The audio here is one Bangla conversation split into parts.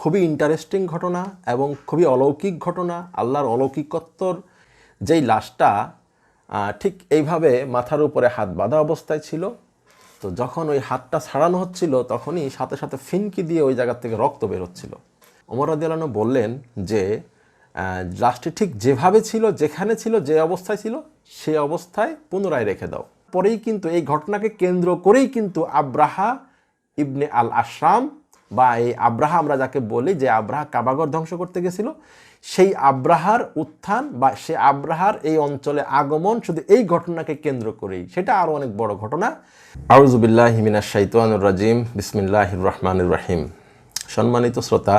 খুবই ইন্টারেস্টিং ঘটনা এবং খুবই অলৌকিক ঘটনা, আল্লাহর অলৌকিকত্বর যেই লাশটা ঠিক এইভাবে মাথার উপরে হাত বাঁধা অবস্থায় ছিল। তো যখন ওই হাতটা ছাড়ানো হচ্ছিল, তখনই সাথে সাথে ফিনকি দিয়ে ওই জায়গার থেকে রক্ত বের হচ্ছিল। ওমর আদিয়ালানো বললেন যে লাশটি ঠিক যেভাবে ছিল, যেখানে ছিল, যে অবস্থায় ছিল, সে অবস্থায় পুনরায় রেখে দাও। পরেই কিন্তু এই ঘটনাকে কেন্দ্র করেই কিন্তু আব্রাহা ইবনে আল আশরাম বা এই আব্রাহা আমরা যাকে বলি, যে আব্রাহা কাবাগর ধ্বংস করতে গেছিল, সেই আব্রাহার উত্থান বা সে আব্রাহার এই অঞ্চলে আগমন শুধু এই ঘটনাকে কেন্দ্র করেই। সেটা আরও অনেক বড় ঘটনা। আউজুবিল্লাহ হিমিনা শাইতানুর রাজিম। বিসমিল্লাহ রহমানুর রাহিম। সম্মানিত শ্রোতা,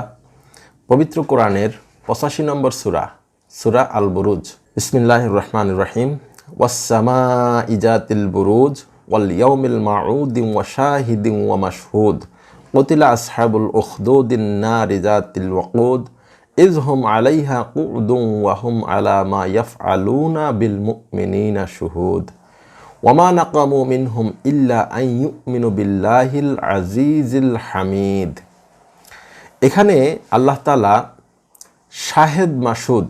পবিত্র কোরআনের পঁচাশি নম্বর সুরা সুরা আল বুরুজ বিসমিল্লাহ রহমান রহিম। ওয়াসামা ইজাতিল বুরুজ ওয়াল ইয়াউমিল মাউদিন ওয়া ওয়া মাশহুদ। কতিলা আসহাবুল ওখদুদ্দিন না রিজাতিল ওকুদ ইজ হুম আলাইহা কুদুম ওয়াহুম আলামা ইয়ফ আলুনা বিল মুমিনিনা শুহুদ ওমা নাকামু মিনহুম ইল্লা আই ইউমিনু বিল্লাহিল আজিজিল হামিদ এখানে আল্লাহ তালা শাহেদ মাসুদ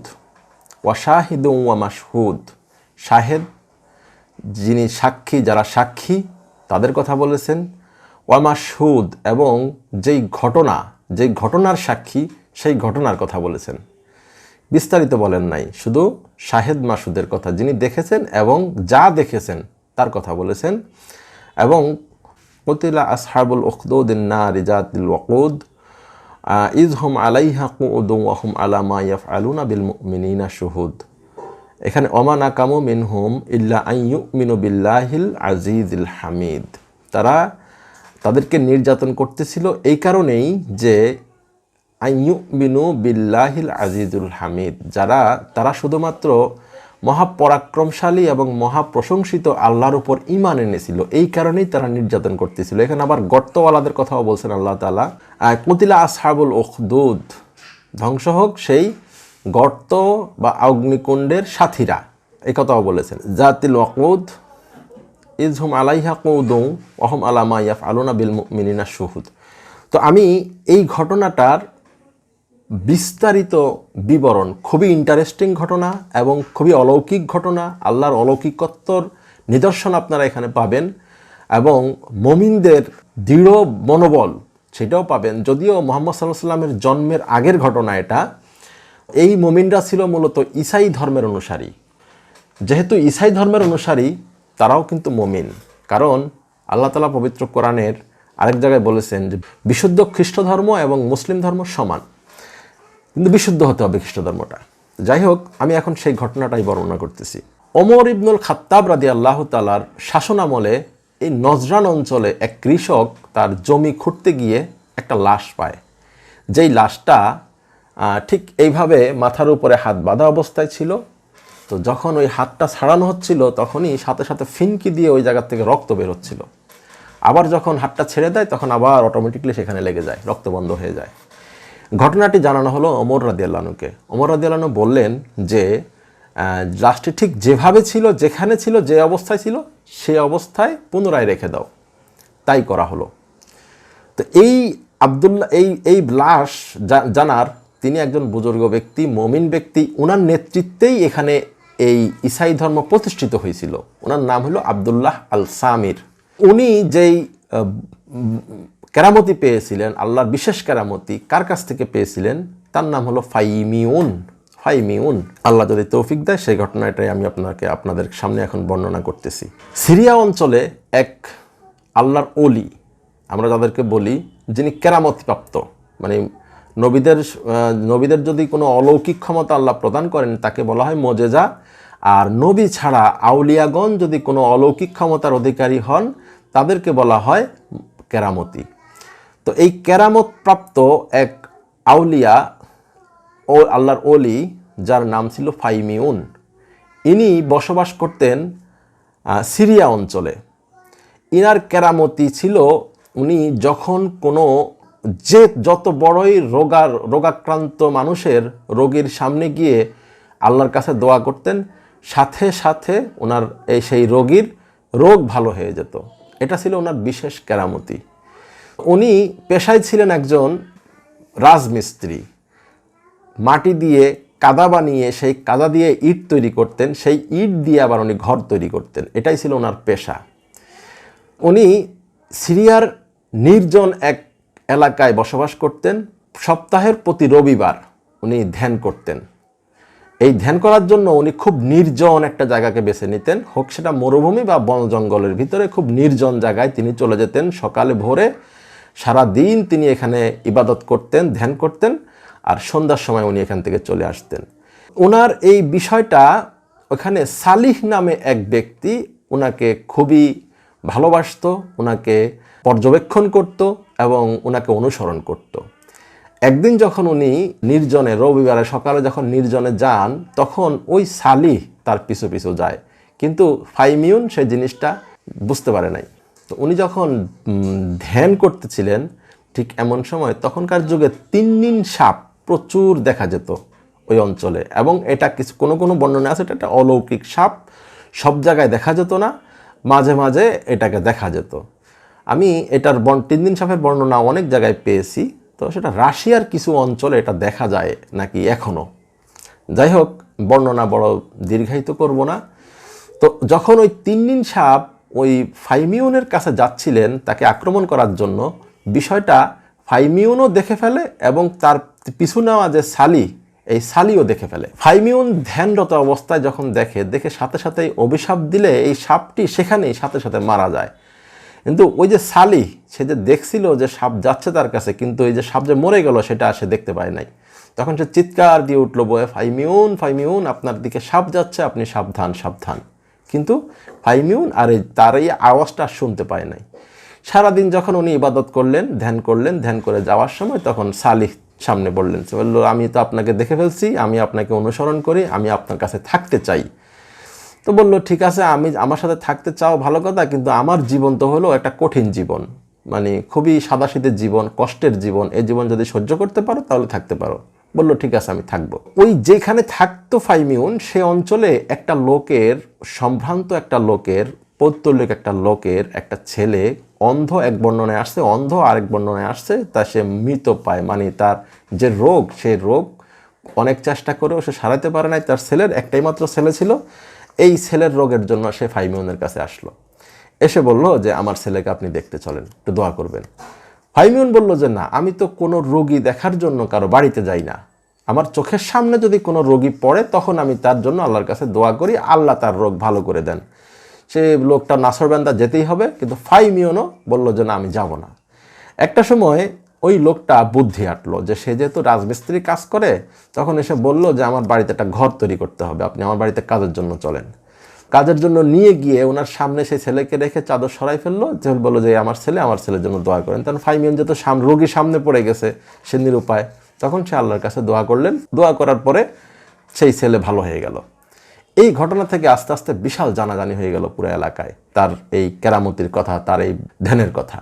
ওয়া শাহিদ ওয়া মাসহুদ শাহেদ যিনি সাক্ষী, যারা সাক্ষী, তাদের কথা বলেছেন। ওয়া মাসহুদ এবং যেই ঘটনা, যেই ঘটনার সাক্ষী সেই ঘটনার কথা বলেছেন। বিস্তারিত বলেন নাই, শুধু শাহেদ মাসুদের কথা যিনি দেখেছেন এবং যা দেখেছেন তার কথা বলেছেন। এবং কতিলা আসহাবুল উখদুদ্দিন না রিজাতিল ওকুদ ইজ হুম আলাইহা কুউদুম ওয়াহুম আলামা ইয়াফ আলুনা বিল মুমিনিনা শুহুদ। এখানে অমানা কামু মিনহুম ইল্লা আইয়ু মিনু বিল্লাহিল আজিজিল হামিদ। তারা তাদেরকে নির্যাতন করতেছিল এই কারণেই যে আইয়ু বিনু বিল্লাহিল আজিজুল হামিদ, যারা, তারা শুধুমাত্র মহাপরাক্রমশালী এবং মহাপ্রশংসিত আল্লাহর উপর ইমান এনেছিল, এই কারণেই তারা নির্যাতন করতেছিল। এখানে আবার গর্তওয়ালাদের কথাও বলছেন আল্লাহ তালা কুতিলা আসহাবুল উখদুদ, ধ্বংস হোক সেই গর্ত বা অগ্নিকুণ্ডের সাথীরা এই কথাও বলেছেন। জাতিল ওয়াকুদ ইজহুম আলাইহা কৌদৌ অহম আলামা ইয়াফ আলুনা বিল মিনিনা শুহুদ। তো আমি এই ঘটনাটার বিস্তারিত বিবরণ, খুবই ইন্টারেস্টিং ঘটনা এবং খুবই অলৌকিক ঘটনা, আল্লাহর অলৌকিকত্বর নিদর্শন আপনারা এখানে পাবেন এবং মমিনদের দৃঢ় মনোবল সেটাও পাবেন। যদিও মোহাম্মদ সাল্লাহ সাল্লামের জন্মের আগের ঘটনা এটা। এই মমিনরা ছিল মূলত ইসাই ধর্মের অনুসারী। যেহেতু ইসাই ধর্মের অনুসারী তারাও কিন্তু মমিন। কারণ আল্লাহ তালা পবিত্র কোরআনের আরেক জায়গায় বলেছেন যে বিশুদ্ধ খ্রিস্ট ধর্ম এবং মুসলিম ধর্ম সমান। কিন্তু বিশুদ্ধ হতে হবে খ্রিস্ট ধর্মটা যাই হোক, আমি এখন সেই ঘটনাটাই বর্ণনা করতেছি। ওমর ইবনুল খাত্তাব রাদি আল্লাহ তালার শাসনামলে এই নজরান অঞ্চলে এক কৃষক তার জমি খুঁড়তে গিয়ে একটা লাশ পায়। যেই লাশটা ঠিক এইভাবে মাথার উপরে হাত বাঁধা অবস্থায় ছিল। তো যখন ওই হাতটা ছাড়ানো হচ্ছিল, তখনই সাথে সাথে ফিনকি দিয়ে ওই জায়গার থেকে রক্ত বের হচ্ছিল। আবার যখন হাতটা ছেড়ে দেয়, তখন আবার অটোমেটিকলি সেখানে লেগে যায়, রক্ত বন্ধ হয়ে যায়। ঘটনাটি জানানো হলো অমর রাদিয়াল্লানুকে অমর রাদিয়াল্লানু বললেন যে লাশটি ঠিক যেভাবে ছিল, যেখানে ছিল, যে অবস্থায় ছিল, সে অবস্থায় পুনরায় রেখে দাও। তাই করা হলো। তো এই আবদুল্লাহ, এই এই লাশ জানার তিনি একজন বুজুর্গ ব্যক্তি, মমিন ব্যক্তি ওনার নেতৃত্বেই এখানে এই ইসাই ধর্ম প্রতিষ্ঠিত হয়েছিল। ওনার নাম হলো আবদুল্লাহ আল সামির উনি যেই কেরামতি পেয়েছিলেন, আল্লাহর বিশেষ কেরামতি কার কাছ থেকে পেয়েছিলেন? তার নাম হলো ফাইমিউন ফাইমিউন। আল্লাহ যদি তৌফিক দেয়, সেই ঘটনাটাই আমি আপনাকে, আপনাদের সামনে এখন বর্ণনা করতেছি। সিরিয়া অঞ্চলে এক আল্লাহর অলি আমরা যাদেরকে বলি, যিনি কেরামতিপ্রাপ্ত মানে নবীদের নবীদের যদি কোনো অলৌকিক ক্ষমতা আল্লাহ প্রদান করেন, তাকে বলা হয় মজেজা। আর নবী ছাড়া আউলিয়াগণ যদি কোনো অলৌকিক ক্ষমতার অধিকারী হন, তাদেরকে বলা হয় কেরামতি। তো এই কেরামত প্রাপ্ত এক আউলিয়া ও আল্লাহর অলি যার নাম ছিল ফাইমিউন, ইনি বসবাস করতেন সিরিয়া অঞ্চলে। ইনার কেরামতি ছিল, উনি যখন কোনো যে যত বড়ই রোগার রোগাক্রান্ত মানুষের রোগীর সামনে গিয়ে আল্লাহর কাছে দোয়া করতেন, সাথে সাথে ওনার এই সেই রোগীর রোগ ভালো হয়ে যেত। এটা ছিল ওনার বিশেষ কেরামতি। উনি পেশায় ছিলেন একজন রাজমিস্ত্রি। মাটি দিয়ে কাদা বানিয়ে, সেই কাদা দিয়ে ইট তৈরি করতেন, সেই ইট দিয়ে আবার উনি ঘর তৈরি করতেন। এটাই ছিল ওনার পেশা। উনি সিরিয়ার নির্জন এক এলাকায় বসবাস করতেন। সপ্তাহের প্রতি রবিবার উনি ধ্যান করতেন। এই ধ্যান করার জন্য উনি খুব নির্জন একটা জায়গাকে বেছে নিতেন। হোক সেটা মরুভূমি বা বন জঙ্গলের ভিতরে খুব নির্জন জায়গায় তিনি চলে যেতেন। সকালে ভোরে সারা দিন তিনি এখানে ইবাদত করতেন, ধ্যান করতেন আর সন্ধ্যার সময় উনি এখান থেকে চলে আসতেন। ওনার এই বিষয়টা ওখানে সালিহ নামে এক ব্যক্তি ওনাকে খুবই ভালোবাসতো ওনাকে পর্যবেক্ষণ করত এবং ওনাকে অনুসরণ করত। একদিন যখন উনি নির্জনে, রবিবারে সকালে যখন নির্জনে যান, তখন ওই সালিহ তার পিছু পিছু যায়। কিন্তু ফাইমিউন সেই জিনিসটা বুঝতে পারে নাই। তো উনি যখন ধ্যান করতেছিলেন, ঠিক এমন সময় তখনকার যুগে তিন সাপ প্রচুর দেখা যেত ওই অঞ্চলে এবং এটা কিছু, কোনো কোনো বর্ণনা আছে এটা একটা অলৌকিক সাপ, সব জায়গায় দেখা যেত না, মাঝে মাঝে এটাকে দেখা যেত। আমি এটার তিন দিন সাপের বর্ণনা অনেক জায়গায় পেয়েছি। তো সেটা রাশিয়ার কিছু অঞ্চলে এটা দেখা যায় নাকি এখনও যাই হোক বর্ণনা বড় দীর্ঘায়িত করব না। তো যখন ওই তিন দিন সাপ ওই ফাইমিউনের কাছে যাচ্ছিলেন তাকে আক্রমণ করার জন্য, বিষয়টা ফাইমিউনও দেখে ফেলে এবং তার পিছু নেওয়া যে সালি, এই সালিও দেখে ফেলে। ফাইমিউন ধ্যানরত অবস্থায় যখন দেখে দেখে সাথে সাথে অভিশাপ দিলে এই সাপটি সেখানেই সাথে সাথে মারা যায়। কিন্তু ওই যে সালি, সে যে দেখছিল যে সাপ যাচ্ছে তার কাছে, কিন্তু এই যে সাপ যে মরে গেল, সেটা সে দেখতে পায় নাই। তখন সে চিৎকার দিয়ে উঠল, বয়ে ফাইমিউন ফাইমিউন, আপনার দিকে সাপ যাচ্ছে, আপনি সাবধান সাবধান। কিন্তু ফাইমিউন আর এই তার এই আওয়াজটা শুনতে পায় নাই। সারাদিন যখন উনি ইবাদত করলেন, ধ্যান করলেন, ধ্যান করে যাওয়ার সময় তখন সালিহ সামনে বললেন, সে বলল, আমি তো আপনাকে দেখে ফেলছি, আমি আপনাকে অনুসরণ করি, আমি আপনার কাছে থাকতে চাই। তো বলল, ঠিক আছে, আমি আমার সাথে থাকতে চাও, ভালো কথা, কিন্তু আমার জীবন তো হলো একটা কঠিন জীবন। মানে খুবই সাদাশীতের জীবন, কষ্টের জীবন। এই জীবন যদি সহ্য করতে পারো, তাহলে থাকতে পারো। বলল, ঠিক আছে, আমি থাকব। ওই যেখানে থাকতো ফাইমিউন, সে অঞ্চলে একটা লোকের, সম্ভ্রান্ত একটা লোকের পৌত্তলিক একটা লোকের একটা ছেলে, অন্ধ এক বর্ণনায় আসছে, অন্ধ আরেক বর্ণনায় আসছে, তা সে মৃত পায়। মানে তার যে রোগ সেই রোগ অনেক চেষ্টা করেও সে সারাতে পারে নাই। তার ছেলের একটাই মাত্র ছেলে ছিল এই ছেলের রোগের জন্য সে ফাইমিউনের কাছে আসলো। এসে বলল যে, আমার ছেলেকে আপনি দেখতে চলেন, একটু দোয়া করবেন। ফাইমিউন বলল যে, না, আমি তো কোনো রোগী দেখার জন্য কারও বাড়িতে যাই না। আমার চোখের সামনে যদি কোনো রোগী পড়ে, তখন আমি তার জন্য আল্লাহর কাছে দোয়া করি, আল্লাহ তার রোগ ভালো করে দেন। সে লোকটা নাসরবান্দা যেতেই হবে, কিন্তু ফাইমিউনও বলল যে, না, আমি যাব না। একটা সময় ওই লোকটা বুদ্ধি আটলো যে সে যেহেতু রাজমিস্ত্রি কাজ করে, তখন এসে বলল যে আমার বাড়িতে একটা ঘর তৈরি করতে হবে, আপনি আমার বাড়িতে কাজের জন্য চলেন। কাজের জন্য নিয়ে গিয়ে ওনার সামনে সেই ছেলেকে রেখে চাদর সরাই ফেলল, যে বলল যে আমার ছেলে, আমার ছেলের জন্য দোয়া করেন। তখন ফাইমিয়ন যেহেতু সাম, রোগী সামনে পড়ে গেছে, সে নিরুপায়, তখন সে আল্লাহর কাছে দোয়া করলেন। দোয়া করার পরে সেই ছেলে ভালো হয়ে গেল। এই ঘটনা থেকে আস্তে আস্তে বিশাল জানাজানি হয়ে গেল পুরো এলাকায়। তার এই কেরামতির কথা, তার এই ধ্যানের কথা।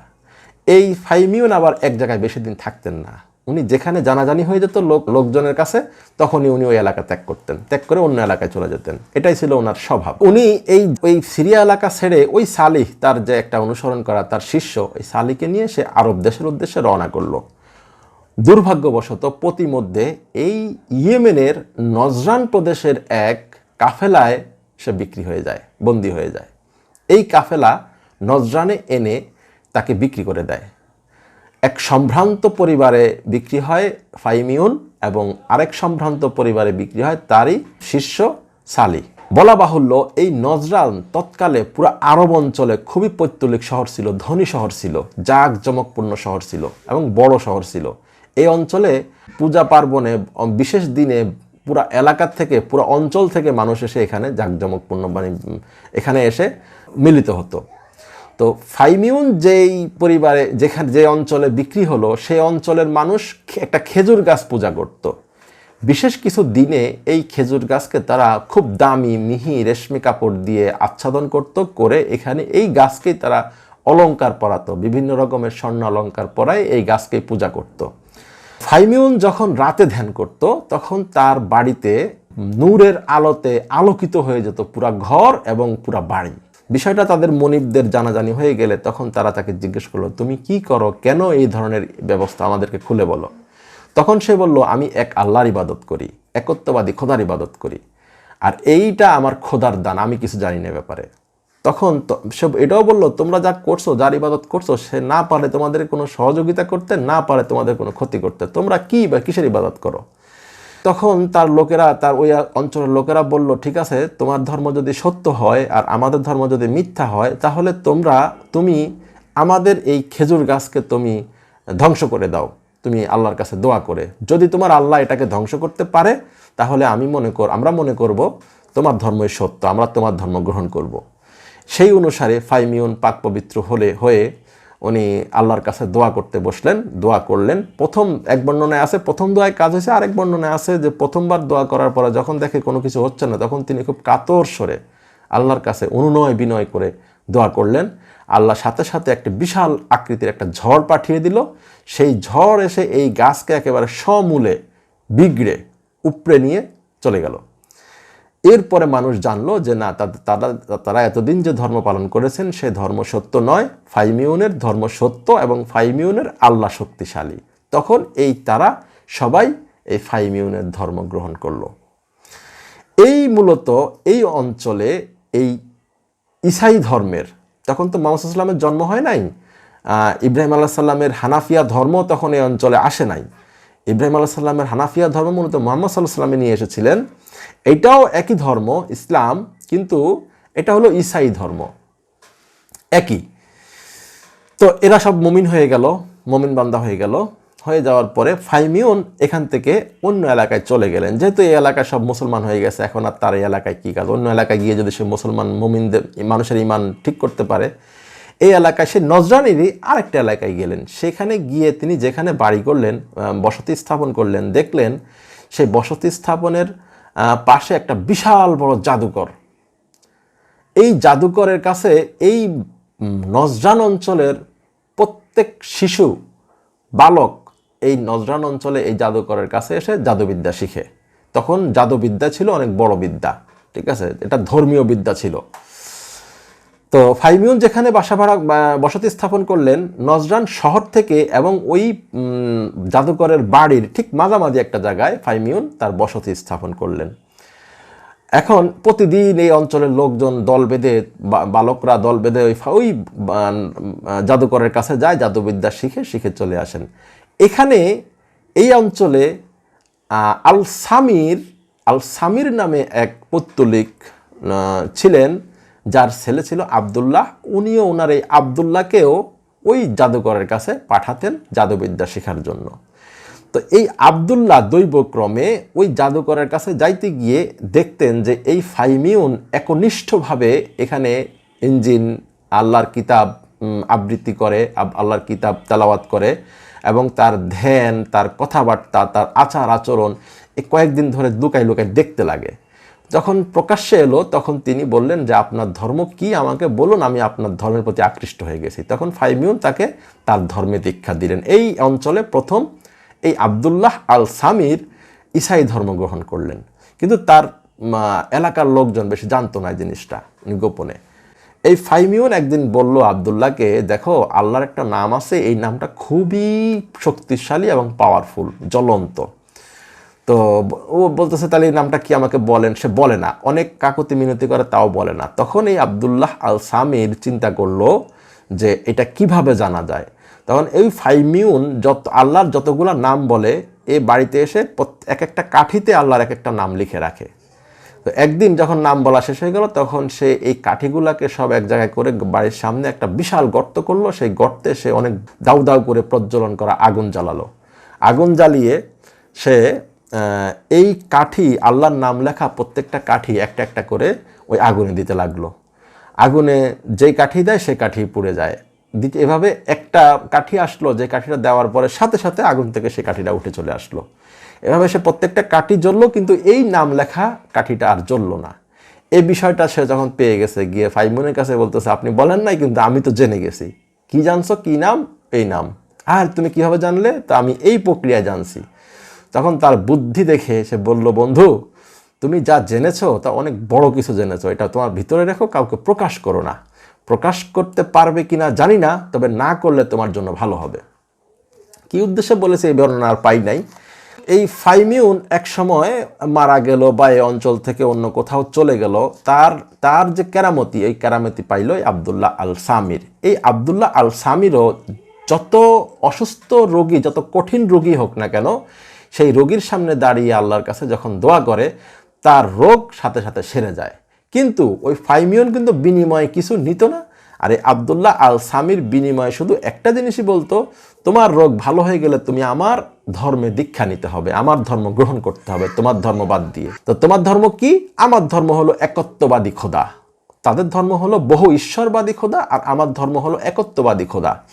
এই ফাইমিউন আবার এক জায়গায় বেশি দিন থাকতেন না। উনি যেখানে জানাজানি হয়ে যেত লোক, লোকজনের কাছে, তখনই উনি ওই এলাকা ত্যাগ করতেন, ত্যাগ করে অন্য এলাকায় চলে যেতেন। এটাই ছিল ওনার স্বভাব। উনি এই, ওই সিরিয়া এলাকা ছেড়ে ওই সালিহ, তার যে একটা অনুসরণ করা, তার শিষ্য ওই সালিকে নিয়ে সে আরব দেশের উদ্দেশ্যে রওনা করল। দুর্ভাগ্যবশত প্রতিমধ্যে এই ইয়েমেনের নজরান প্রদেশের এক কাফেলায় সে বিক্রি হয়ে যায়, বন্দী হয়ে যায়। এই কাফেলা নজরানে এনে তাকে বিক্রি করে দেয়। এক সম্ভ্রান্ত পরিবারে বিক্রি হয় ফাইমিউন এবং আরেক সম্ভ্রান্ত পরিবারে বিক্রি হয় তারই শিষ্য সালি। বলা বাহুল্য, এই নজরান তৎকালে পুরো আরব অঞ্চলে খুবই পৈতলিক শহর ছিল, ধনী শহর ছিল জাক জমকপূর্ণ শহর ছিল এবং বড় শহর ছিল। এই অঞ্চলে পূজা পার্বণে বিশেষ দিনে পুরা এলাকার থেকে, পুরো অঞ্চল থেকে মানুষ এসে এখানে জাঁকজমকপূর্ণ মানে এখানে এসে মিলিত হতো। তো ফাইমিউন যেই পরিবারে যেখানে যে অঞ্চলে বিক্রি হলো, সেই অঞ্চলের মানুষ একটা খেজুর গাছ পূজা করত। বিশেষ কিছু দিনে এই খেজুর গাছকে তারা খুব দামি মিহি রেশমি কাপড় দিয়ে আচ্ছাদন করত, করে এখানে এই গাছকেই তারা অলংকার পরাতো, বিভিন্ন রকমের স্বর্ণ অলংকার পরায় এই গাছকেই পূজা করত। ফাইমিউন যখন রাতে ধ্যান করত, তখন তার বাড়িতে নূরের আলোতে আলোকিত হয়ে যেত পুরা ঘর এবং পুরা বাড়ি বিষয়টা তাদের মনিবদের জানাজানি হয়ে গেলে তখন তারা তাকে জিজ্ঞেস করল, তুমি কি করো? কেন এই ধরনের ব্যবস্থা আমাদেরকে খুলে বলো? তখন সে বলল, আমি এক আল্লাহর ইবাদত করি, একত্ববাদী খোদার ইবাদত করি। আর এইটা আমার খোদার দান, আমি কিছু জানি না ব্যাপারে। তখন সে এটাও বলল, তোমরা যা করছ, যার ইবাদত করছ, সে না পারে তোমাদের কোনো সহযোগিতা করতে, না পারে তোমাদের কোনো ক্ষতি করতে। তোমরা কি বা কিসের ইবাদত করো? তখন তার লোকেরা, তার ওই অঞ্চলের লোকেরা বলল, ঠিক আছে, তোমার ধর্ম যদি সত্য হয় আর আমাদের ধর্ম যদি মিথ্যা হয়, তাহলে তোমরা, তুমি আমাদের এই খেজুর গাছকে তুমি ধ্বংস করে দাও তুমি আল্লাহর কাছে দোয়া করে যদি তোমার আল্লাহ এটাকে ধ্বংস করতে পারে, তাহলে আমি মনে কর, আমরা মনে করব তোমার ধর্মই সত্য, আমরা তোমার ধর্ম গ্রহণ করব। সেই অনুসারে ফাইমিউন পাক পবিত্র হলে, হয়ে উনি আল্লাহর কাছে দোয়া করতে বসলেন, দোয়া করলেন। প্রথম এক বর্ণনায় আছে, প্রথম দোয়ায় কাজ হয়েছে, আরেক বর্ণনায় আছে যে প্রথমবার দোয়া করার পরে যখন দেখে কোনো কিছু হচ্ছে না, তখন তিনি খুব কাতর সরে আল্লাহর কাছে অনুনয় বিনয় করে দোয়া করলেন। আল্লাহ সাথে সাথে একটি বিশাল আকৃতির একটা ঝড় পাঠিয়ে দিল। সেই ঝড় এসে এই গাছকে একেবারে সমূলে বিগড়ে উপড়ে নিয়ে চলে গেল। এরপরে মানুষ জানলো যে না তারা তারা এতদিন যে ধর্ম পালন করেছেন, সে ধর্ম সত্য নয়। ফাইমিউনের ধর্ম সত্য এবং ফাইমিউনের আল্লাহ শক্তিশালী। তখন এই তারা সবাই এই ফাইমিউনের ধর্ম গ্রহণ করল। এই মূলত এই অঞ্চলে এই ইসাই ধর্মের, তখন তো মোহাম্মদ সাল্লামের জন্ম হয় নাই। ইব্রাহিম আল্লাহ সাল্লামের হানাফিয়া ধর্ম তখন এই অঞ্চলে আসে নাই। ইব্রাহিম আল্লাহ সাল্লামের হানাফিয়া ধর্ম মূলত মোহাম্মদ সাল্লাহ সাল্লামে নিয়ে এসেছিলেন। এটাও একই ধর্ম, ইসলাম, কিন্তু এটা হলো ইসাই ধর্ম। একই। তো এরা সব মমিন হয়ে গেল, মমিন বান্দা হয়ে গেল। হয়ে যাওয়ার পরে ফাইমিউন এখান থেকে অন্য এলাকায় চলে গেলেন। যেহেতু এই এলাকায় সব মুসলমান হয়ে গেছে, এখন আর তার এই এলাকায় কী কাজ? অন্য এলাকায় গিয়ে যদি সে মুসলমান মমিনদের, মানুষের ইমান ঠিক করতে পারে এই এলাকায় সে নজরানিরই আরেকটা এলাকায় গেলেন। সেখানে গিয়ে তিনি যেখানে বাড়ি করলেন বসতি স্থাপন করলেন, দেখলেন সেই বসতি স্থাপনের পাশে একটা বিশাল বড় জাদুকর এই জাদুকরের কাছে এই নজরান অঞ্চলের প্রত্যেক শিশু, বালক এই নজরান অঞ্চলে এই জাদুকরের কাছে এসে জাদুবিদ্যা শিখে। তখন জাদুবিদ্যা ছিল অনেক বড় বিদ্যা, ঠিক আছে? এটা ধর্মীয় বিদ্যা ছিল। তো ফাইমিউন যেখানে বাসা ভাড়া বসতি স্থাপন করলেন, নজরান শহর থেকে এবং ওই জাদুকরের বাড়ির ঠিক মাঝামাঝি একটা জায়গায় ফাইমিউন তার বসতি স্থাপন করলেন। এখন প্রতিদিন এই অঞ্চলের লোকজন দল বেঁধে বালকরা দল বেঁধে ওই ওই জাদুকরের কাছে যায়, জাদুবিদ্যা শিখে শিখে চলে আসেন। এখানে এই অঞ্চলে আল সামির আল সামির নামে এক পত্তলিক ছিলেন। যার ছেলে ছিল আবদুল্লাহ, উনিও ওনার এই আবদুল্লাহকেও ওই জাদুকরের কাছে পাঠাতেন জাদুবিদ্যা শেখার জন্য। তো এই আবদুল্লাহ দৈবক্রমে ওই জাদুকরের কাছে যাইতে গিয়ে দেখতেন যে এই ফাইমিউন একনিষ্ঠভাবে এখানে ইঞ্জিন, আল্লাহর কিতাব আবৃত্তি করে আল্লাহর কিতাব তালাওয়াত করে এবং তার ধ্যান, তার কথাবার্তা, তার আচার আচরণ এই কয়েকদিন ধরে লুকাই লুকাই দেখতে লাগে। যখন প্রকাশ্যে এলো, তখন তিনি বললেন যে, আপনার ধর্ম কি? আমাকে বলুন, আমি আপনার ধর্মের প্রতি আকৃষ্ট হয়ে গেছি। তখন ফাইমিউন তাকে তার ধর্মে দীক্ষা দিলেন। এই অঞ্চলে প্রথম এই আবদুল্লাহ আল সামির ইসাই ধর্ম গ্রহণ করলেন। কিন্তু তার এলাকার লোকজন বেশি জানতো না এই জিনিসটা গোপনে। এই ফাইমিউন একদিন বলল আবদুল্লাহকে, দেখো, আল্লাহর একটা নাম আছে, এই নামটা খুবই শক্তিশালী এবং পাওয়ারফুল জ্বলন্ত। তো ও বলতেছে, তাহলে এই নামটা কি আমাকে বলেন? সে বলে না। অনেক কাকুতি মিনতি করে, তাও বলে না। তখন এই আবদুল্লাহ আল সামির চিন্তা করল যে এটা কীভাবে জানা যায়। তখন এই ফাইমিউন যত, আল্লাহর যতগুলো নাম বলে, এ বাড়িতে এসে এক একটা কাঠিতে আল্লাহর এক একটা নাম লিখে রাখে। তো একদিন যখন নাম বলা শেষ হয়ে গেল, তখন সে এই কাঠিগুলাকে সব এক জায়গায় করে বাড়ির সামনে একটা বিশাল গর্ত করল। সেই গর্তে সে অনেক দাউ দাউ করে প্রজ্বলন করা আগুন জ্বালালো। আগুন জ্বালিয়ে সে এই কাঠি, আল্লাহর নাম লেখা প্রত্যেকটা কাঠি একটা একটা করে ওই আগুনে দিতে লাগল। আগুনে যেই কাঠি দেয়, সেই কাঠি পুড়ে যায়। দিতে এভাবে একটা কাঠি আসলো, যে কাঠিটা দেওয়ার পরে সাথে সাথে আগুন থেকে সেই কাঠিটা উঠে চলে আসলো। এভাবে সে প্রত্যেকটা কাঠি জ্বললো, কিন্তু এই নাম লেখা কাঠিটা আর জ্বললো না। এই বিষয়টা সে যখন পেয়ে গেছে, গিয়ে ফাইমনের কাছে বলতেছে, আপনি বলেন নাই, কিন্তু আমি তো জেনে গেছি। কি জানছো? কি নাম? এই নাম। আর তুমি কীভাবে জানলে? তা আমি এই প্রক্রিয়ায় জানছি। তখন তার বুদ্ধি দেখে সে বলল, বন্ধু, তুমি যা জেনেছো, তা অনেক বড় কিছু জেনেছো। এটা তোমার ভিতরে রেখো, কাউকে প্রকাশ করো না। প্রকাশ করতে পারবে কিনা জানি না, তবে না করলে তোমার জন্য ভালো হবে। কি উদ্দেশ্যে বলেছে এই বর্ণনা আর পাই নাই। এই ফাইমিউন এক সময় মারা গেল বা এই অঞ্চল থেকে অন্য কোথাও চলে গেল। তার তার যে কেরামতি, এই কেরামতি পাইল আবদুল্লাহ আল সামির এই আবদুল্লাহ আল সামিরও যত অসুস্থ রোগী, যত কঠিন রোগী হোক না কেন সেই রোগীর সামনে দাঁড়িয়ে আল্লাহর কাছে যখন দোয়া করে, তার রোগ সাথে সাথে সেরে যায়। কিন্তু ওই ফাইমিউন কিন্তু বিনিময়ে কিছু নিত না। আর আবদুল্লাহ আল সামির বিনিময়ে শুধু একটা জিনিসই বলতো, তোমার রোগ ভালো হয়ে গেলে তুমি আমার ধর্মে দীক্ষা নিতে হবে, আমার ধর্ম গ্রহণ করতে হবে, তোমার ধর্ম বাদ দিয়ে। তো তোমার ধর্ম কি? আমার ধর্ম হলো একত্ববাদী খোদা। তাদের ধর্ম হলো বহু ঈশ্বরবাদী খোদা আর আমার ধর্ম হলো একত্ববাদী খোদা।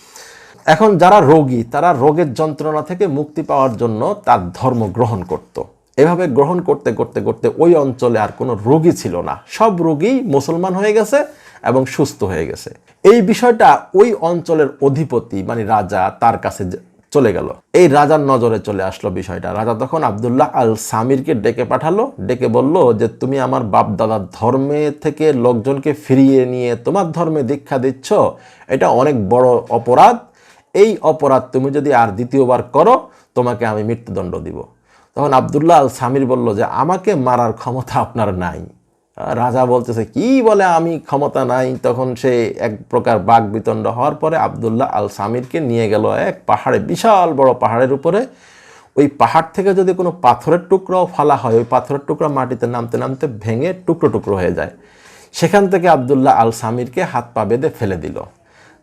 এখন যারা রোগী, তারা রোগের যন্ত্রণা থেকে মুক্তি পাওয়ার জন্য তার ধর্ম গ্রহণ করত। এভাবে গ্রহণ করতে করতে করতে ওই অঞ্চলে আর কোনো রোগী ছিল না। সব রোগী মুসলমান হয়ে গেছে এবং সুস্থ হয়ে গেছে। এই বিষয়টা ওই অঞ্চলের অধিপতি মানে রাজা, তার কাছে চলে গেল। এই রাজার নজরে চলে আসলো বিষয়টা। রাজা তখন আবদুল্লাহ আল সামিরকে ডেকে পাঠালো। ডেকে বলল যে, তুমি আমার বাপ দাদার ধর্মে থেকে লোকজনকে ফিরিয়ে নিয়ে তোমার ধর্মে দীক্ষা দিচ্ছ। এটা অনেক বড় অপরাধ। এই অপরাধ তুমি যদি আর দ্বিতীয়বার করো, তোমাকে আমি মৃত্যুদণ্ড দিব। তখন আবদুল্লাহ আল সামির বলল যে, আমাকে মারার ক্ষমতা আপনার নাই। রাজা বলতেছে, কি বলে আমি ক্ষমতা নাই? তখন সে এক প্রকার বাঘ বিতণ্ড হওয়ার পরে আবদুল্লাহ আল সামিরকে নিয়ে গেল এক পাহাড়ে, বিশাল বড় পাহাড়ের উপরে। ওই পাহাড় থেকে যদি কোনো পাথরের টুকরো ফালা হয়, ওই পাথরের টুকরা মাটিতে নামতে নামতে ভেঙে টুকরো টুকরো হয়ে যায়। সেখান থেকে আবদুল্লাহ আল সামিরকে হাত পা বেঁধে ফেলে দিল।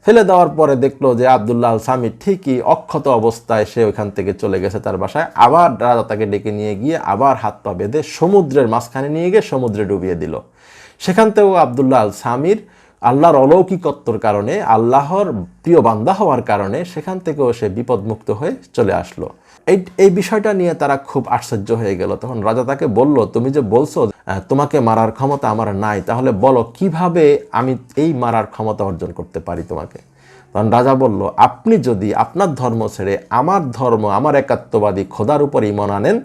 ফেলে দেওয়ার পরে দেখল যে আবদুল্লাহ সামি ঠিকই অক্ষত অবস্থায় সে ওইখান থেকে চলে গেছে তার বাসায়। আবার রাজা তাকে ডেকে নিয়ে গিয়ে আবার হাত পা বেঁধে সমুদ্রের মাঝখানে নিয়ে গিয়ে সমুদ্রে ডুবিয়ে দিল। সেখান থেকেও আবদুল্লাহ আল সামির আল্লাহর অলৌকিকত্বর কারণে, আল্লাহর প্রিয় বান্দা হওয়ার কারণে সেখান থেকেও সে বিপদমুক্ত হয়ে চলে আসলো। এই এই বিষয়টা নিয়ে তারা খুব আশ্চর্য হয়ে গেল। তখন রাজা তাকে বলল, তুমি যে বলছো তোমাকে মারার ক্ষমতা আমার নাই, তাহলে বলো, কীভাবে আমি এই মারার ক্ষমতা অর্জন করতে পারি তোমাকে? তখন রাজা বলল, আপনি যদি আপনার ধর্ম ছেড়ে আমার ধর্ম, আমার একাত্মবাদী খোদার উপর ইমন আনেন,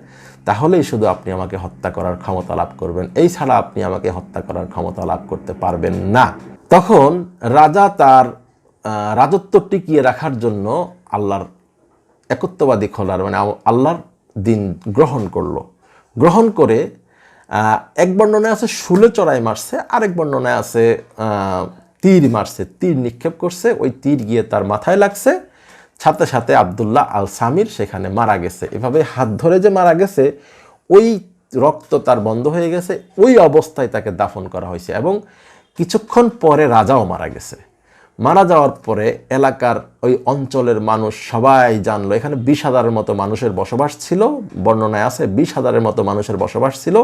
তাহলেই শুধু আপনি আমাকে হত্যা করার ক্ষমতা লাভ করবেন। এই ছাড়া আপনি আমাকে হত্যা করার ক্ষমতা লাভ করতে পারবেন না। তখন রাজা তার রাজত্ব টিকিয়ে রাখার জন্য আল্লাহর একত্ববাদী খোলার মানে আল্লাহর দিন গ্রহণ করল। গ্রহণ করে এক বর্ণনায় আছে শুলে চড়াই মারছে, আরেক বর্ণনায় আছে তীর মারছে। তীর নিক্ষেপ করছে, ওই তীর গিয়ে তার মাথায় লাগছে। সাথে সাথে আবদুল্লাহ আল সামির সেখানে মারা গেছে। এভাবে হাত ধরে যে মারা গেছে, ওই রক্ত তার বন্ধ হয়ে গেছে, ওই অবস্থায় তাকে দাফন করা হয়েছে এবং কিছুক্ষণ পরে রাজাও মারা গেছে। মারা যাওয়ার পরে এলাকার ওই অঞ্চলের মানুষ সবাই জানলো। এখানে বিশ হাজারের মতো মানুষের বসবাস ছিল, বর্ণনায় আছে বিশ হাজারের মতো মানুষের বসবাস ছিল।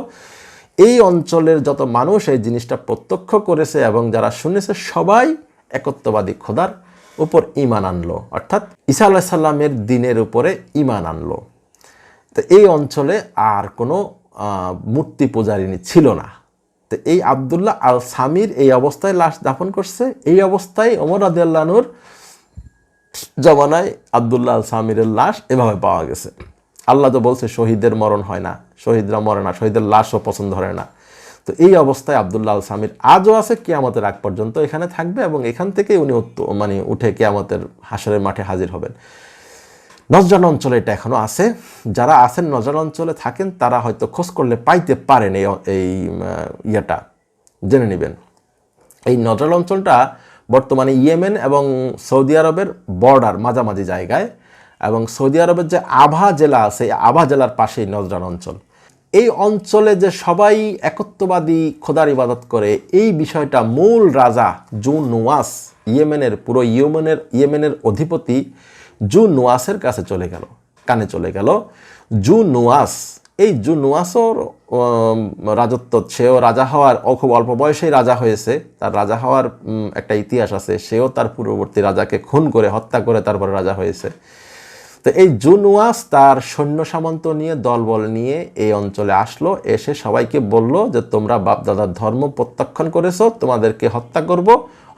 এই অঞ্চলের যত মানুষ এই জিনিসটা প্রত্যক্ষ করেছে এবং যারা শুনেছে সবাই একত্ববাদী খোদার উপর ইমান আনলো। অর্থাৎ ঈসা আলাহ সাল্লামের দিনের উপরে ইমান আনলো। তো এই অঞ্চলে আর কোনো মূর্তি পূজারিনী ছিল না। তো এই আবদুল্লাহ আল সামির এই অবস্থায় লাশ দাফন করছে। এই অবস্থায় ওমর আদিয়াল্লানুর জমানায় আবদুল্লাহ আল সামিরের লাশ এভাবে পাওয়া গেছে। আল্লাহ তো বলছে শহীদের মরণ হয় না, শহীদরা মরে না শহীদের লাশও পছন্দ করে না। তো এই অবস্থায় আবদুল্লাহ আল সামির আজও আছে, কেয়ামতের আগ পর্যন্ত এখানে থাকবে এবং এখান থেকেই উনি মানে উঠে কেয়ামতের হাসরের মাঠে হাজির হবেন। নজরান অঞ্চলে এটা এখনও আছে। যারা আছেন নজরান অঞ্চলে থাকেন, তারা হয়তো খোঁজ করলে পাইতে পারেন এই এই ইয়েটা। জেনে নেবেন। এই নজরান অঞ্চলটা বর্তমানে ইয়েমেন এবং সৌদি আরবের বর্ডার, মাঝামাঝি জায়গায়। এবং সৌদি আরবের যে আভা জেলা আছে আভা জেলার পাশেই নজরান অঞ্চল। এই অঞ্চলে যে সবাই একত্ববাদী, খোদার ইবাদত করে, এই বিষয়টা মূল রাজা জুন নুয়াস ইয়েমেনের, পুরো ইয়েমেনের ইয়েমেনের অধিপতি জু নুয়াসের কাছে চলে গেল, কানে চলে গেল। জু নুয়াস, এই জু নুয়াসর রাজত্ব, সেও রাজা হওয়ার খুব অল্প বয়সেই রাজা হয়েছে। তার রাজা হওয়ার একটা ইতিহাস আছে, সেও তার পূর্ববর্তী রাজাকে খুন করে হত্যা করে তারপরে রাজা হয়েছে। তো এই জুনুয়াস তার সৈন্য সামন্ত নিয়ে, দলবল নিয়ে এই অঞ্চলে আসলো, এসে সবাইকে বলল যে, তোমরা বাপ দাদার ধর্ম প্রত্যাখ্যান করেছ, তোমাদেরকে হত্যা করব।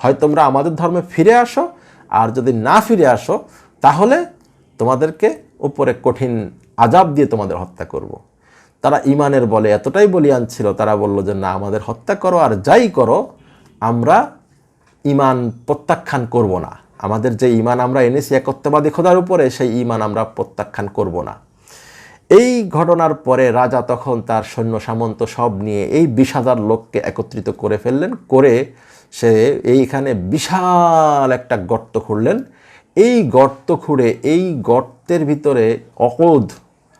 হয় তোমরা আমাদের ধর্মে ফিরে আসো, আর যদি না ফিরে আসো তাহলে তোমাদেরকে উপরে কঠিন আজাব দিয়ে তোমাদের হত্যা করব। তারা ইমানের বলে এতটাই বলিয়ান ছিল, তারা বলল যে, না, আমাদের হত্যা করো আর যাই করো, আমরা ইমান প্রত্যাখ্যান করব না। আমাদের যে ইমান আমরা এনেছি একত্ববাদী খোদার উপরে, সেই ইমান আমরা প্রত্যাখ্যান করব না। এই ঘটনার পরে রাজা তখন তার সৈন্য সামন্ত সব নিয়ে এই বিশ হাজার লোককে একত্রিত করে ফেললেন, করে সে এইখানে বিশাল একটা গর্ত খুঁড়লেন। এই গর্ত খুঁড়ে, এই গর্তের ভিতরে অকোধ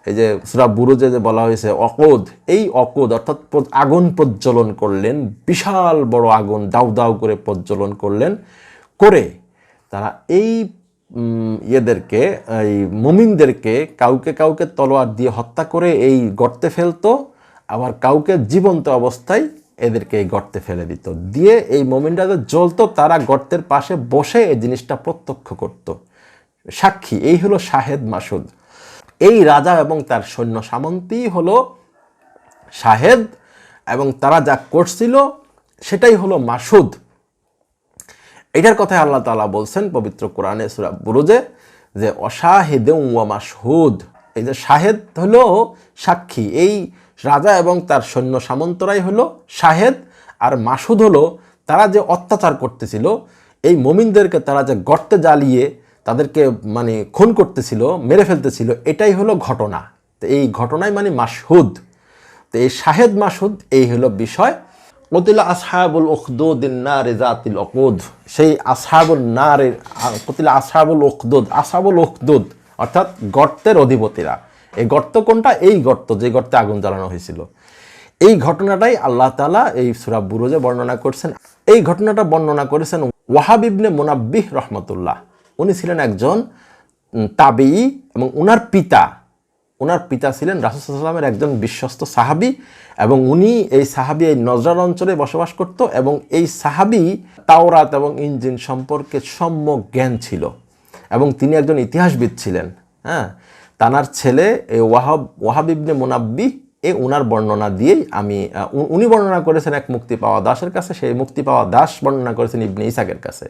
এই যে সুরা বুরুজে যে বলা হয়েছে অকোধ এই অকোধ অর্থাৎ আগুন প্রজ্বলন করলেন, বিশাল বড় আগুন দাউ দাউ করে প্রজ্বলন করলেন, করে তারা এই ইয়েদেরকে, এই মুমিনদেরকে কাউকে কাউকে তলোয়ার দিয়ে হত্যা করে এই গর্তে ফেলতো, আবার কাউকে জীবন্ত অবস্থায় এদেরকে এই গর্তে ফেলে দিত। দিয়ে এই মোমিনরা যে জ্বলতো, তারা গর্তের পাশে বসে এই জিনিসটা প্রত্যক্ষ করত। সাক্ষী, এই হলো শাহেদ মাসুদ। এই রাজা এবং তার সৈন্য সামন্তই হলো শাহেদ এবং তারা যা করছিল সেটাই হলো মাসুদ। এটার কথাই আল্লাহ তাআলা বলছেন পবিত্র কোরআনে সুরা বুরুজে যে অশাহেদে ওয়া মাসহুদ এই যে শাহেদ হলো সাক্ষী। এই রাজা এবং তার সৈন্য সামন্তরাই হলো শাহেদ আর মাসুদ হলো তারা যে অত্যাচার করতেছিল, এই মমিনদেরকে তারা যে গর্তে জ্বালিয়ে তাদেরকে মানে খুন করতেছিল, মেরে ফেলতেছিল, এটাই হলো ঘটনা। তো এই ঘটনাই মানে মাসহুদ তো এই শাহেদ মাসুদ, এই হলো বিষয়। কতিলা আসহাবুল উখদুদ নারে জাতিল অকুদ সেই আসহাবুল নারে কতিলা আসহাবুল উখদুদ আসহাবুল উখদুদ, অর্থাৎ গর্তের অধিপতিরা। এই গর্ত কোনটা? এই গর্ত, যে গর্তে আগুন জ্বালানো হয়েছিল। এই ঘটনাটাই আল্লাহ তালা এই সূরা বুরুজে বর্ণনা করছেন। এই ঘটনাটা বর্ণনা করেছেন ওয়াহাব ইবনে মুনাব্বিহ রহমতুল্লাহ। উনি ছিলেন একজন তাবেঈ এবং উনার পিতা। ওনার পিতা ছিলেন রাসুসাল্লামের একজন বিশ্বস্ত সাহাবি এবং উনি এই সাহাবি এই নজরান অঞ্চলে বসবাস করত এবং এই সাহাবি তাওরাত এবং ইঞ্জিন সম্পর্কে সম্যক জ্ঞান ছিল এবং তিনি একজন ইতিহাসবিদ ছিলেন হ্যাঁ। তানার ছেলে এই ওয়াহাব ওয়াহাব ইবনে মুনাব্বি, এ উনার বর্ণনা দিয়েই আমি উনি বর্ণনা করেছেন এক মুক্তি পাওয়া দাসের কাছে, সেই মুক্তি পাওয়া দাস বর্ণনা করেছেন ইবনে ইসাকের কাছে।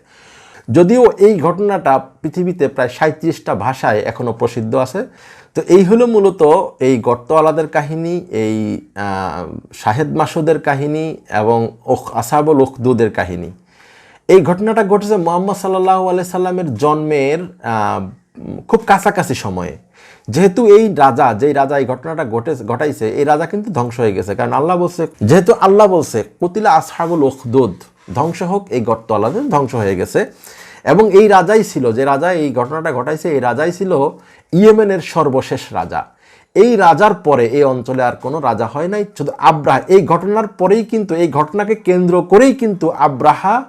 যদিও এই ঘটনাটা পৃথিবীতে প্রায় সাঁত্রিশটা ভাষায় এখনও প্রসিদ্ধ আছে। তো এই হলো মূলত এই গর্তওয়ালাদের কাহিনী, এই শাহেদ মাসুদের কাহিনী এবং ওখ, আসাবুল উখদুদের কাহিনী। এই ঘটনাটা ঘটেছে মোহাম্মদ সাল্লাহ আলাই সাল্লামের জন্মের খুব কাছাকাছি সময়ে। যেহেতু এই রাজা, যেই রাজা এই ঘটনাটা ঘটে ঘটাইছে, এই রাজা কিন্তু ধ্বংস হয়ে গেছে। কারণ আল্লাহ বলছে, যেহেতু আল্লাহ বলছে, কুতিলা আসহাবুল উখদুদ, ধ্বংস হোক, এই গর্ত ধ্বংস হয়ে গেছে। এবং এই রাজাই ছিল, যে রাজা এই ঘটনাটা ঘটাইছে, এই রাজাই ছিল ইয়েমেনের সর্বশেষ রাজা। এই রাজার পরে এই অঞ্চলে আর কোনো রাজা হয় নাই, শুধু আব্রাহা। এই ঘটনার পরেই কিন্তু, এই ঘটনাকে কেন্দ্র করেই কিন্তু আব্রাহা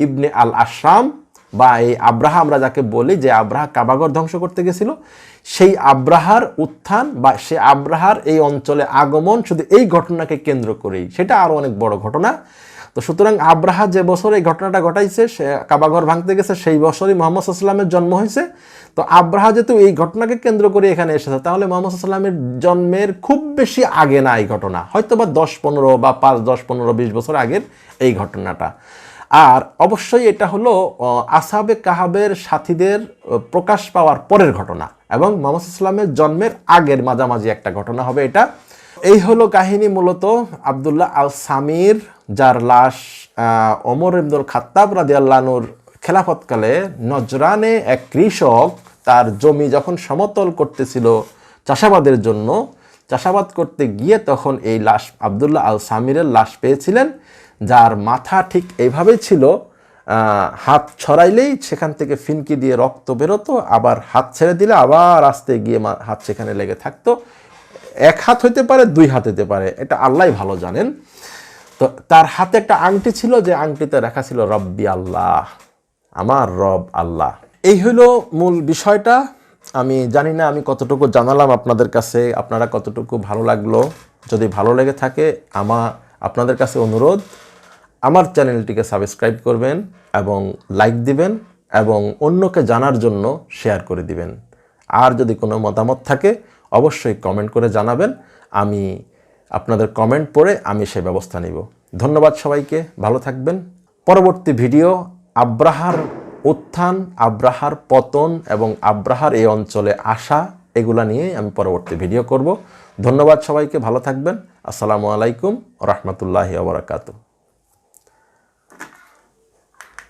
ইবনে আল আশরাম বা এই আব্রাহা আমরা যাকে বলি, যে আব্রাহা কাবাগর ধ্বংস করতে গেছিল, সেই আব্রাহার উত্থান বা সে আব্রাহার এই অঞ্চলে আগমন শুধু এই ঘটনাকে কেন্দ্র করেই। সেটা আরও অনেক বড় ঘটনা। তো সুতরাং আব্রাহা যে বছর এই ঘটনাটা ঘটাইছে, সে কাবাঘর ভাঙতে গেছে, সেই বছরই মোহাম্মদ সাল্লামের জন্ম হয়েছে। তো আব্রাহা যেহেতু এই ঘটনাকে কেন্দ্র করে এখানে এসেছে, তাহলে মোহাম্মদ সাল্লামের জন্মের খুব বেশি আগে না এই ঘটনা। হয়তো বা দশ পনেরো বা পাঁচ, দশ পনেরো, বিশ বছর আগের এই ঘটনাটা। আর অবশ্যই এটা হলো আসাবে কাহাবের সাথীদের প্রকাশ পাওয়ার পরের ঘটনা এবং মোহাম্মদ ইসলামের জন্মের আগের মাঝামাঝি একটা ঘটনা হবে এটা। এই হলো কাহিনী মূলত আবদুল্লাহ আল সামির যার লাশ ওমর ইবনুল খাত্তাব রাদিয়াল্লানুর খেলাফতকালে নজরানে এক কৃষক তার জমি যখন সমতল করতেছিল চাষাবাদের জন্য, চাষাবাদ করতে গিয়ে তখন এই লাশ, আবদুল্লাহ আল সামিরের লাশ পেয়েছিলেন। যার মাথা ঠিক এইভাবেই ছিল হাত ছড়াইলেই সেখান থেকে ফিনকি দিয়ে রক্ত বেরোতো, আবার হাত ছেড়ে দিলে আবার আস্তে গিয়ে হাত সেখানে লেগে থাকতো। এক হাত হইতে পারে, দুই হাত হইতে পারে, এটা আল্লাহ ভালো জানেন। তো তার হাতে একটা আংটি ছিল, যে আংটিতে রাখা ছিল, রব্বি আল্লাহ, আমার রব আল্লাহ। এই হলো মূল বিষয়টা। আমি জানি না, আমি কতটুকু জানালাম আপনাদের কাছে, আপনারা কতটুকু ভালো লাগল। যদি ভালো লেগে থাকে, আমা, আপনাদের কাছে অনুরোধ। আমার চ্যানেলটিকে সাবস্ক্রাইব করবেন এবং লাইক দিবেন এবং অন্যকে জানার জন্য শেয়ার করে দিবেন। আর যদি কোনো মতামত থাকে, অবশ্যই কমেন্ট করে জানাবেন। আমি আপনাদের কমেন্ট পড়ে আমি সে ব্যবস্থা নিব। ধন্যবাদ সবাইকে, ভালো থাকবেন। পরবর্তী ভিডিও, আব্রাহার উত্থান, আব্রাহার পতন এবং আব্রাহার এই অঞ্চলে আসা, এগুলা নিয়ে আমি পরবর্তী ভিডিও করব। ধন্যবাদ সবাইকে, ভালো থাকবেন। আসসালামু আলাইকুম রহমতুল্লাহি আবরাকাতু